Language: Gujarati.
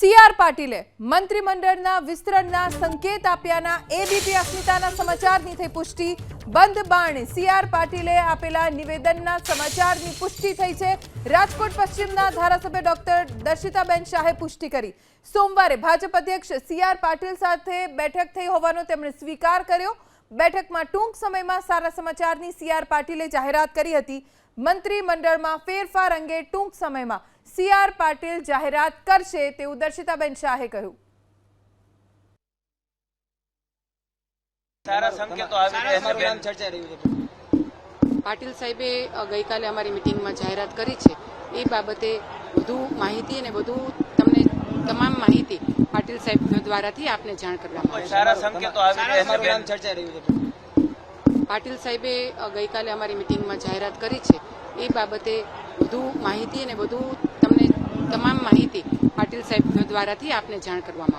સી આર પાટીલે મંત્રીમંડળના વિસ્તરણના સંકેત આપ્યાના એબીપી અસ્મિતાના સમાચારની થઈ પુષ્ટિ. બંધ બાણે સીઆર પાટીલે આપેલા નિવેદનના સમાચારની પુષ્ટિ થઈ છે. રાજકોટ પશ્ચિમના ધારાસભ્ય ડોક્ટર દર્શિતાબેન શાહે પુષ્ટિ કરી. સોમવારે ભાજપ અધ્યક્ષ સીઆર પાટીલ સાથે બેઠક થઈ હોવાનો તેમણે સ્વીકાર કર્યો. બેઠકમાં ટૂંક સમયમાં સારા સમાચારની સીઆર પાટીલે જાહેરાત કરી હતી. મંત્રીમંડળમાં ફેરફાર અંગે ટૂંક સમયમાં સી આર પાટીલ જાહેરાત કરશે તેવું દર્શિતાબેન શાહે કહ્યું. સારા સંકેતો આવી રહ્યા છે બેન. ચર્ચા રહી છે પાટીલ સાહેબે ગઈકાલે અમારી મિટિંગમાં જાહેરાત કરી છે. એ બાબતે વધુ માહિતી અને વધુ તમને તમામ માહિતી પાટીલ સાહેબ દ્વારાથી આપને જાણ કરવામાં સારા સંકેતો. ચર્ચા રહી પાટીલ સાહેબે ગઈકાલે અમારી મિટિંગમાં જાહેરાત કરી છે. એ બાબતે વધુ માહિતી અને વધુ તમામ માહિતી પાટીલ સાહેબ દ્વારાથી આપને જાણ કરવામાં આવશે.